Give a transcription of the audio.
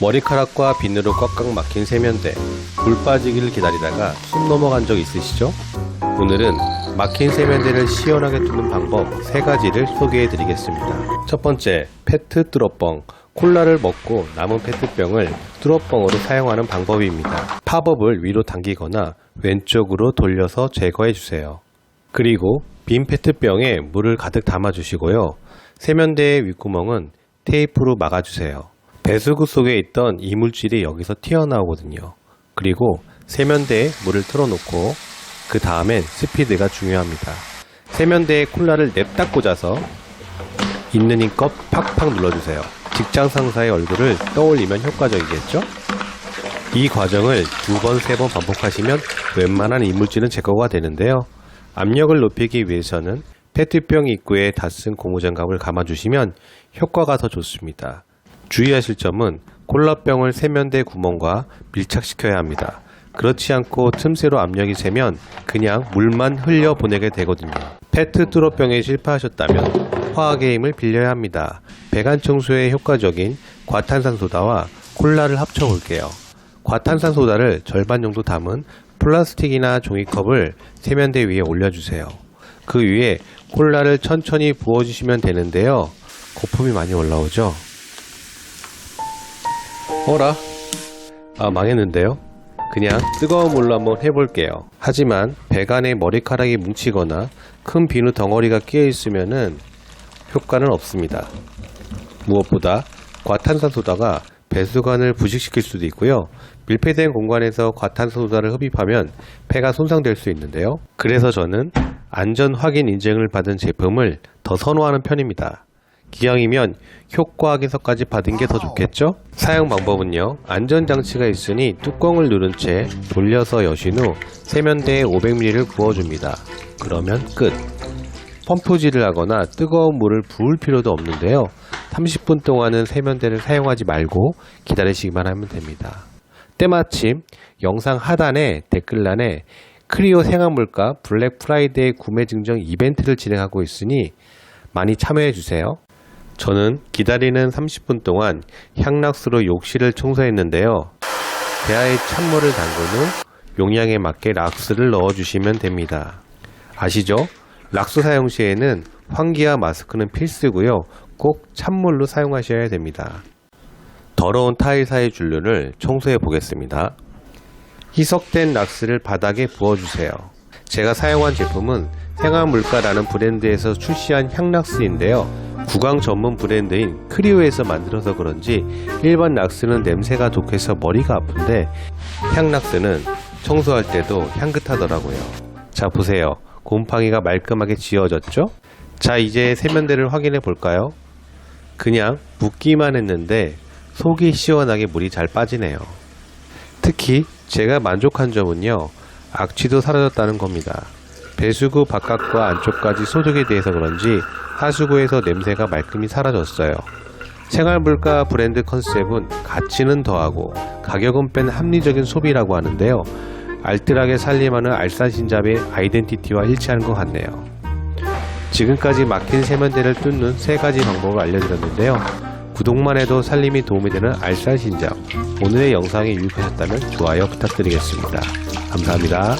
머리카락과 비누로 꽉꽉 막힌 세면대, 물 빠지기를 기다리다가 숨 넘어간 적 있으시죠? 오늘은 막힌 세면대를 시원하게 뚫는 방법 세 가지를 소개해 드리겠습니다. 첫 번째, 페트 뚫어뻥. 콜라를 먹고 남은 페트병을 뚫어뻥으로 사용하는 방법입니다. 팝업을 위로 당기거나 왼쪽으로 돌려서 제거해 주세요. 그리고 빈 페트병에 물을 가득 담아 주시고요. 세면대의 윗구멍은 테이프로 막아주세요. 배수구 속에 있던 이물질이 여기서 튀어나오거든요. 그리고 세면대에 물을 틀어놓고 그 다음엔 스피드가 중요합니다. 세면대에 콜라를 냅다 꽂아서 있는 힘껏 팍팍 눌러주세요. 직장 상사의 얼굴을 떠올리면 효과적이겠죠? 이 과정을 두 번, 세 번 반복하시면 웬만한 이물질은 제거가 되는데요. 압력을 높이기 위해서는 페트병 입구에 닫은 고무장갑을 감아주시면 효과가 더 좋습니다. 주의하실 점은 콜라병을 세면대 구멍과 밀착시켜야 합니다. 그렇지 않고 틈새로 압력이 세면 그냥 물만 흘려 보내게 되거든요. 페트 뚫어병에 실패하셨다면 화학의 힘을 빌려야 합니다. 배관 청소에 효과적인 과탄산소다와 콜라를 합쳐 볼게요. 과탄산소다를 절반 정도 담은 플라스틱이나 종이컵을 세면대 위에 올려주세요. 그 위에 콜라를 천천히 부어주시면 되는데요. 거품이 많이 올라오죠? 어라? 아, 망했는데요? 그냥 뜨거운 물로 한번 해볼게요. 하지만 배관에 머리카락이 뭉치거나 큰 비누 덩어리가 끼어 있으면은 효과는 없습니다. 무엇보다 과탄산소다가 배수관을 부식시킬 수도 있고요. 밀폐된 공간에서 과탄산소다를 흡입하면 폐가 손상될 수 있는데요. 그래서 저는 안전 확인 인증을 받은 제품을 더 선호하는 편입니다. 기왕이면 효과 확인서까지 받은 게 더 좋겠죠? 사용 방법은요. 안전장치가 있으니 뚜껑을 누른 채 돌려서 여신 후 세면대에 500ml를 부어줍니다. 그러면 끝. 펌프질을 하거나 뜨거운 물을 부을 필요도 없는데요. 30분 동안은 세면대를 사용하지 말고 기다리시기만 하면 됩니다. 때마침 영상 하단에 댓글란에 크리오 생활물가 블랙 프라이데이 구매 증정 이벤트를 진행하고 있으니 많이 참여해 주세요. 저는 기다리는 30분 동안 향락스로 욕실을 청소했는데요. 대야에 찬물을 담근 후 용량에 맞게 락스를 넣어주시면 됩니다. 아시죠? 락스 사용 시에는 환기와 마스크는 필수고요. 꼭 찬물로 사용하셔야 됩니다. 더러운 타일 사이 줄눈을 청소해 보겠습니다. 희석된 락스를 바닥에 부어주세요. 제가 사용한 제품은 생활물가라는 브랜드에서 출시한 향락스인데요. 구강 전문 브랜드인 크리오에서 만들어서 그런지 일반 락스는 냄새가 독해서 머리가 아픈데 향 락스는 청소할 때도 향긋하더라고요. 자 보세요. 곰팡이가 말끔하게 지워졌죠? 자 이제 세면대를 확인해 볼까요? 그냥 붓기만 했는데 속이 시원하게 물이 잘 빠지네요. 특히 제가 만족한 점은요. 악취도 사라졌다는 겁니다. 배수구 바깥과 안쪽까지 소독이 돼서 그런지 하수구에서 냄새가 말끔히 사라졌어요. 생활물가 브랜드 컨셉은 가치는 더하고 가격은 뺀 합리적인 소비라고 하는데요. 알뜰하게 살림하는 알싸신잡의 아이덴티티와 일치하는 것 같네요. 지금까지 막힌 세면대를 뚫는 세 가지 방법을 알려드렸는데요. 구독만 해도 살림이 도움이 되는 알쌀신잡. 오늘의 영상이 유익하셨다면 좋아요 부탁드리겠습니다. 감사합니다.